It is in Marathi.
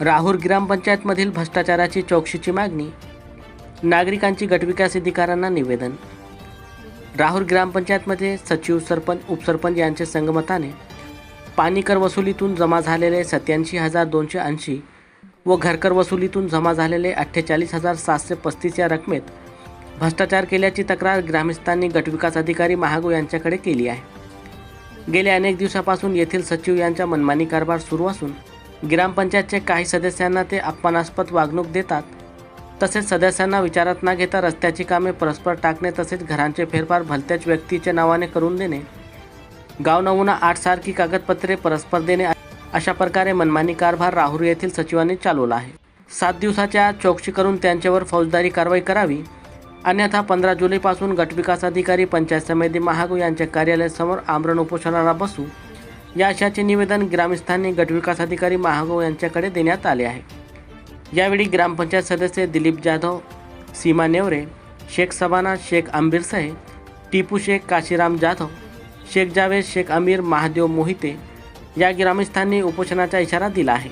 राहूर ग्रामपंचायतमधील भ्रष्टाचाराची चौकशीची मागणी नागरिकांची गटविकास अधिकाऱ्यांना निवेदन. राहूर ग्रामपंचायतमध्ये सचिव सरपंच उपसरपंच यांचे संगमताने पाणी कर वसुलीतून जमा झालेले सत्याऐंशी हजार दोनशे ऐंशी व घरकर वसुलीतून जमा झालेले अठ्ठेचाळीस हजार सातशे पस्तीस या रकमेत भ्रष्टाचार केल्याची तक्रार ग्रामस्थांनी गटविकास अधिकारी महागो यांच्याकडे केली आहे. गेल्या अनेक दिवसापासून येथील सचिव यांचा मनमानी कारभार सुरू असून ग्रामपंचायतचे काही सदस्यांना ते अपमानास्पद वागणूक देतात. तसेच सदस्यांना विचारात न घेता रस्त्याची कामे परस्पर टाकणे तसेच घरांचे फेरफार भलत्याच व्यक्तीच्या नावाने करून देणे. गाव नमुना आठ सारखी कागदपत्रे परस्पर देणे अशा प्रकारे मनमानी कारभार राहुरी येथील सचिवांनी चालवला आहे. सात दिवसाच्या चौकशी करून त्यांच्यावर फौजदारी कारवाई करावी. अन्यथा पंधरा जुलैपासून गटविकास अधिकारी पंचायत समिती महागो यांच्या कार्यालयासमोर आमरण उपोषणाला बसू. या आशयाचे निवेदन ग्रामस्थांनी गटविकास अधिकारी महागो यांच्याकडे देण्यात आले आहे. यावेळी ग्रामपंचायत सदस्य दिलीप जाधव सीमा नेवरे शेख सबाना शेख आंबीर साहेब टिपू शेख काशीराम जाधव शेख जावेद शेख अमीर महादेव मोहिते या ग्रामस्थांनी उपोषणाचा इशारा दिला आहे.